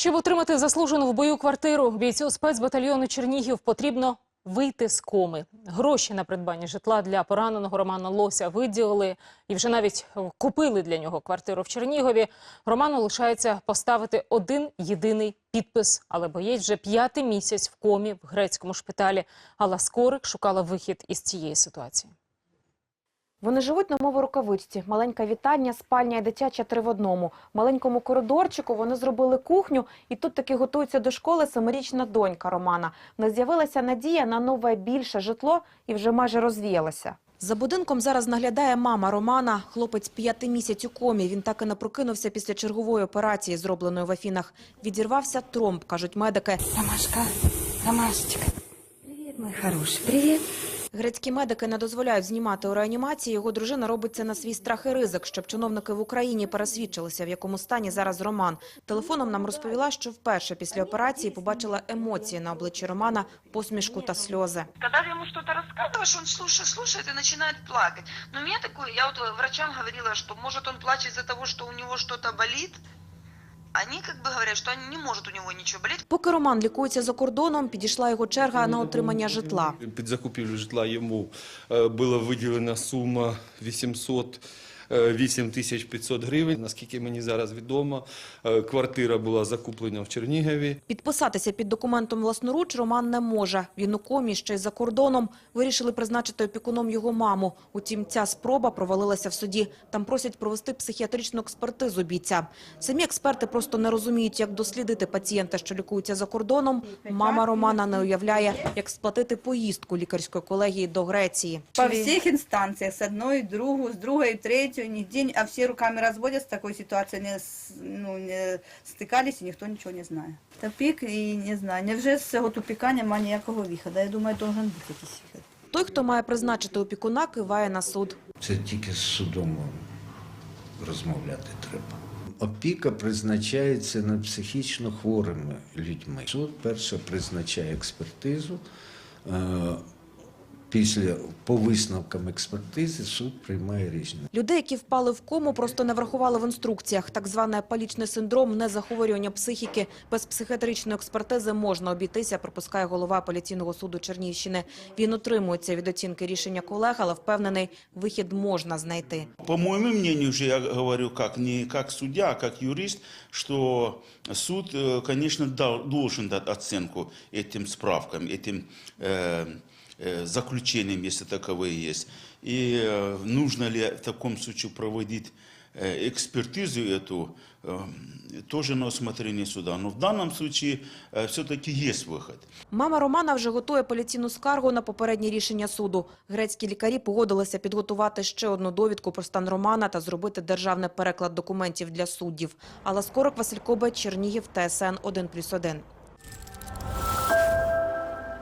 Щоб отримати заслужену в бою квартиру, бійцю спецбатальйону Чернігів потрібно вийти з коми. Гроші на придбання житла для пораненого Романа Лося виділили і вже навіть купили для нього квартиру в Чернігові. Роману лишається поставити один єдиний підпис, але боєць вже п'ятий місяць в комі в грецькому шпиталі. Алла Скорик шукала вихід із цієї ситуації. Вони живуть на мову рукавичці. Маленька вітальня, спальня і дитяча три в одному. Маленькому коридорчику вони зробили кухню, і тут таки готується до школи семирічна донька Романа. В них з'явилася надія на нове більше житло і вже майже розвіялося. За будинком зараз наглядає мама Романа. Хлопець п'яти місяць у комі. Він так і не прокинувся після чергової операції, зробленої в Афінах. Відірвався тромб, кажуть медики. Ромашка, Ромашечка. Привет, мой хороший, привет. Грецькі медики не дозволяють знімати у реанімації. Його дружина робить це на свій страх і ризик, щоб чиновники в Україні пересвідчилися, в якому стані зараз Роман. Телефоном нам розповіла, що вперше після операції побачила емоції на обличчі Романа, посмішку та сльози. Когда ты ему что-то рассказываешь, он слушает, слушает и начинает плакать. Но у я вот врачам говорила, что может он плачет из-за того, что у него что-то болит. Они как бы говорят, что не можуть у него ничего болеть. Поки Роман лікується за кордоном, підійшла його черга на отримання житла. Під закупівлю житла йому е, була виділена сума 800 е, 8 тисяч 500 гривень. Наскільки мені зараз відомо, е, квартира була закуплена в Чернігові. Підписатися під документом власноруч Роман не може. Він у комі ще й за кордоном. Вирішили призначити опікуном його маму. Утім, ця спроба провалилася в суді. Там просять провести психіатричну експертизу бійця. Самі експерти просто не розуміють, як дослідити пацієнта, що лікується за кордоном. Мама Романа не уявляє, як сплатити поїздку лікарської колегії до Греції. По всех инстанциях, с одной, другу, с другой, третью, нигде, а все руками разводят, с такой ситуацией не, ну, не стикались, і ніхто нічого не знає. Тупик і не знаю, невже з цього тупика немає ніякого виходу. Я думаю, должен бути якийсь вихід. Той, хто має призначити опікуна, киває на суд. Це тільки з судом розмовляти треба. Опіка призначається над психічно хворими людьми. Суд перше призначає експертизу. е, Після по висновкам експертизи суд приймає рішення. Людей, які впали в кому, просто не врахували в інструкціях. Так званий апалічний синдром – не захворювання психіки. Без психіатричної експертизи можна обійтися, припускає голова апеляційного суду Чернігівщини. Він утримується від оцінки рішення колег, але впевнений, вихід можна знайти. По моему мнению, уже я говорю как не как судья, а как юрист, что суд, э, конечно, дал- должен дать оценку этим справкам, этим э, э, заключениям, если таковые есть. И э, нужно ли в таком случае проводить э, экспертизу эту, э, тоже на усмотрение суда. Но в данном случае все-таки есть выход. Мама Романа вже готує апеляційну скаргу на попереднє рішення суду. Грецькі лікарі погодилися підготувати ще одну довідку про стан Романа та зробити державний переклад документів для суддів. Алла Скорик, Василь Кобе, Чернігів, ТСН 1+,1.